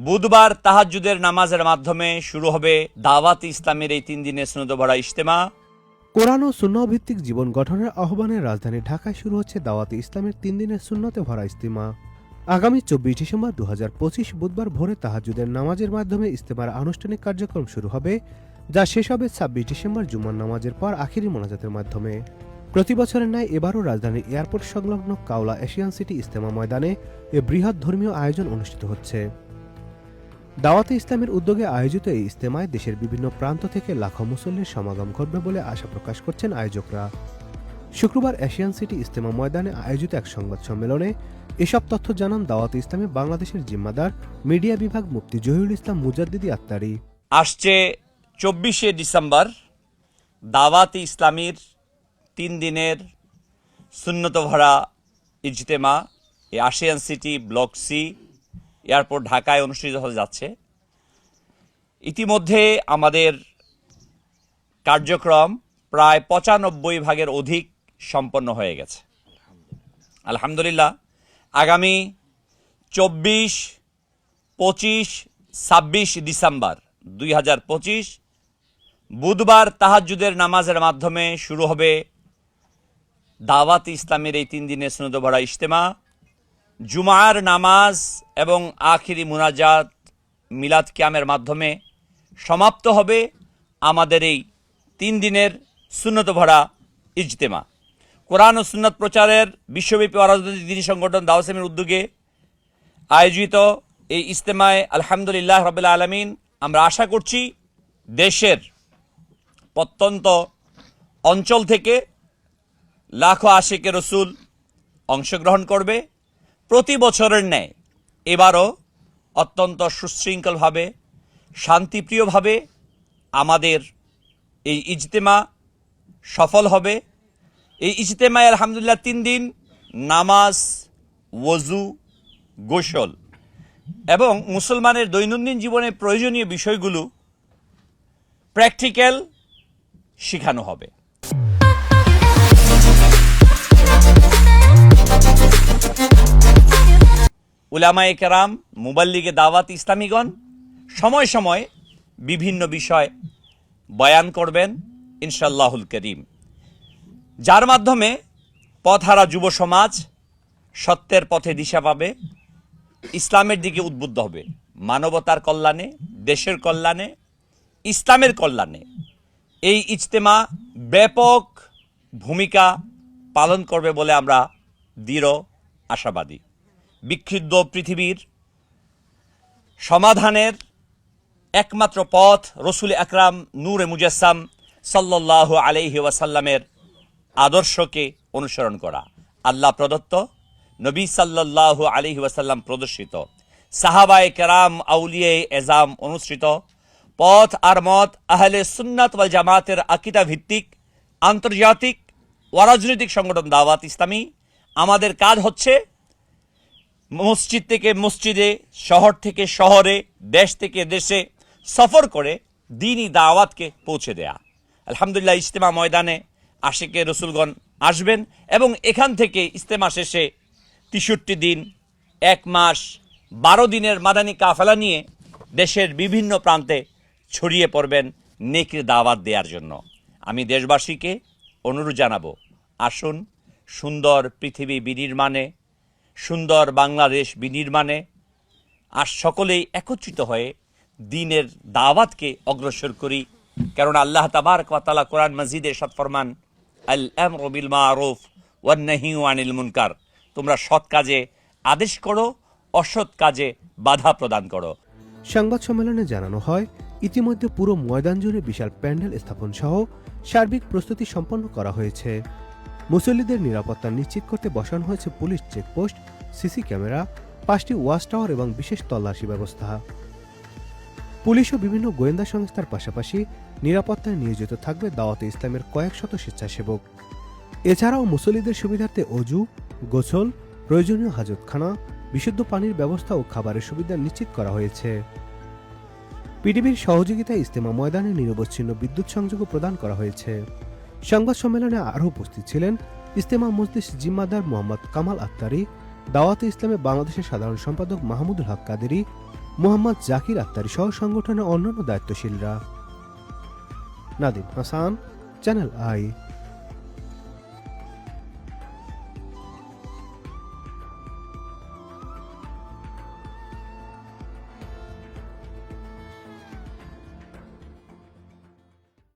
বুধবার তাহাজ্জুদের নামাজের মাধ্যমে শুরু হবে দাওয়াত ইসলামের এই তিন দিনের সুনদ ভরা ইজতেমা। কোরআন ও সুন্নাহ ভিত্তিক জীবন গঠনের আহ্বানে রাজধানী ঢাকায় শুরু হচ্ছে দাওয়াতে ইসলামের তিন দিনের সুন্নতে ভরা ইস্তিমা আগামী চব্বিশ ডিসেম্বর দু হাজার পঁচিশ বুধবার ভোরে তাহাজুদের নামাজের মাধ্যমে ইস্তেমার আনুষ্ঠানিক কার্যক্রম শুরু হবে, যা শেষ হবে ছাব্বিশ ডিসেম্বর জুমার নামাজের পর আখিরি মোনাজাতের মাধ্যমে। প্রতি বছরের ন্যায় এবারও রাজধানীর এয়ারপোর্ট সংলগ্ন কাওলা এশিয়ান সিটি ইস্তেমা ময়দানে এ বৃহৎ ধর্মীয় আয়োজন অনুষ্ঠিত হচ্ছে। দাওয়াতে ইসলামের উদ্যোগে আয়োজিত এই ইস্তেমায় দেশের বিভিন্ন প্রান্ত থেকে লাখো মুসল্লির সমাগম ঘটবে বলে আশা প্রকাশ করছেন আয়োজকরা। শুক্রবার এশিয়ান সিটি ইস্তেমা ময়দানে আয়োজিত এক সংবাদ সম্মেলনে এসব তথ্য জানান দাওয়াতে ইসলামে বাংলাদেশের জিম্মাদার, মিডিয়া বিভাগ মুফতি জহিরুল ইসলাম মুজাদ্দিদি আত্মারি আসছে চব্বিশে ডিসেম্বর, দাওয়াত ইসলামীর তিন দিনের সুন্নত ভরা ইজতেমা Ashiyan city block C airport ঢাকায় অনুষ্ঠিত হতে যাচ্ছে। ইতিমধ্যে আমাদের কার্যক্রম প্রায় পঁচানব্বই ভাগের অধিক সম্পন্ন হয়ে গেছে। আলহামদুলিল্লাহ, আগামী চব্বিশ, পঁচিশ, ছাব্বিশ ডিসেম্বর দুই হাজার পঁচিশ বুধবার তাহাজ্জুদের নামাজের মাধ্যমে শুরু হবে দাওয়াত ইসলামের এই তিন দিনের সুনদ ভরা ইজতেমা। জুমার নামাজ এবং আখিরি মুনাজাত মিলাদ কিয়ামের মাধ্যমে সমাপ্ত হবে আমাদের এই তিন দিনের সুন্নত ভরা ইজতেমা। কোরআন ও সুন্নত প্রচারের বিশ্বব্যাপী অরাজনৈতিক দিনী সংগঠন দাওয়াসেমের উদ্যোগে আয়োজিত এই ইজতেমায় আলহামদুলিল্লাহ রবিল্লা আলমিন আমরা আশা করছি দেশের প্রত্যন্ত অঞ্চল থেকে লাখো আশিকে রসুল অংশগ্রহণ করবে। প্রতি বছরের ন্যায় এবারও অত্যন্ত সুশৃঙ্খলভাবে, শান্তিপ্রিয়ভাবে আমাদের এই ইজতেমা সফল হবে। এই ইজতেমায় আলহামদুলিল্লাহ তিন দিন নামাজ ওজু গোসল এবং মুসলমানের দৈনন্দিন জীবনে প্রয়োজনীয় বিষয়গুলো প্র্যাকটিক্যাল শেখানো হবে। উলামায়ে কেরাম, মুবাল্লিগে দাওয়াত ইসলামীগণ সময় সময় বিভিন্ন বিষয় বয়ান করবেন ইনশাল্লাহুল করিম। যার মাধ্যমে পথহারা যুব সমাজ সত্যের পথে দিশা পাবে, ইসলামের দিকে উদ্বুদ্ধ হবে। মানবতার কল্যাণে, দেশের কল্যাণে, ইসলামের কল্যাণে এই ইজতেমা ব্যাপক ভূমিকা পালন করবে বলে আমরা দৃঢ় আশাবাদী। বিক্ষুব্ধ পৃথিবীর সমাধানের একমাত্র পথ রসুল আকরাম নূরে মুজাসাম সাল্লাহ আলাইহি ওয়াসাল্লামের আদর্শকে অনুসরণ করা। আল্লাহ প্রদত্ত, নবী সাল্লাহ আলাইহি ওয়াসাল্লাম প্রদর্শিত। সাহাবায় কেরাম আউলিয়ে এজাম অনুসৃত। পথ আর মত আহলে সুন্নাত ওয়াল জামাতের আকিদা ভিত্তিক, আন্তর্জাতিক ও রাজনৈতিক সংগঠন দাওয়াত ইসলামী। আমাদের কাজ হচ্ছে মসজিদ থেকে মসজিদে, শহর থেকে শহরে, দেশ থেকে দেশে সফর করে দিনই দাওয়াতকে পৌঁছে দেয়া। আলহামদুলিল্লাহ, ইজতেমা ময়দানে আশেকে রসুলগণ আসবেন এবং এখান থেকে ইজতেমা শেষে তেষট্টি দিন, এক মাস, বারো দিনের মাদানী কাফেলা নিয়ে দেশের বিভিন্ন প্রান্তে ছড়িয়ে পড়বেন নেকির দাওয়াত দেওয়ার জন্য। আমি দেশবাসীকে অনুরোধ জানাব, আসুন সুন্দর পৃথিবী বিনির্মাণে সুন্দর বাংলাদেশ বিনির্মাণে আর সকলেই একত্রিত হয়ে দিনের দাওয়াতকে অগ্রসর করি। কারণ আল্লাহ তাবার কথালা কোরআন মসজিদে সৎ ফরমান আল আমরু বিল মারুফ ওয়ান নাহিউ আনিল মুনকার। তোমরা সৎ কাজে আদেশ করো, অসৎ কাজে বাধা প্রদান করো। সংবাদ সম্মেলনে জানানো হয়, ইতিমধ্যে পুরো ময়দান জুড়ে বিশাল প্যান্ডেল স্থাপন সহ সার্বিক প্রস্তুতি সম্পন্ন করা হয়েছে। মুসল্লিদের নিরাপত্তা নিশ্চিত করতে বসানো হয়েছে পুলিশ চেকপোস্ট, সিসি ক্যামেরা, পাঁচটি ওয়াচ টাওয়ার এবং বিশেষ তল্লাশি ব্যবস্থা। পুলিশ ও বিভিন্ন গোয়েন্দা সংস্থার পাশাপাশি নিরাপত্তায় নিয়োজিত থাকবে দাওয়াতে ইসলামের কয়েক শত স্বেচ্ছাসেবক। এছাড়াও মুসল্লিদের সুবিধার্থে অজু, গোসল, প্রয়োজনীয় হাজতখানা, বিশুদ্ধ পানির ব্যবস্থা ও খাবারের সুবিধা নিশ্চিত করা হয়েছে। পিডিবির সহযোগিতায় ইস্তেমা ময়দানে নিরবচ্ছিন্ন বিদ্যুৎ সংযোগও প্রদান করা হয়েছে। সংবাদ সম্মেলনে আরও উপস্থিত ছিলেন ইস্তেমা মজলিস জিম্মাদার মোহাম্মদ কামাল আত্তারি দাওয়াতে ইসলামে বাংলাদেশের সাধারণ সম্পাদক মাহমুদুল হক কাদেরি, মোহাম্মদ জাকির আত্তারি সহ সংগঠনের অন্যান্য দায়িত্বশীলরা। Nadim Hasan, channel I.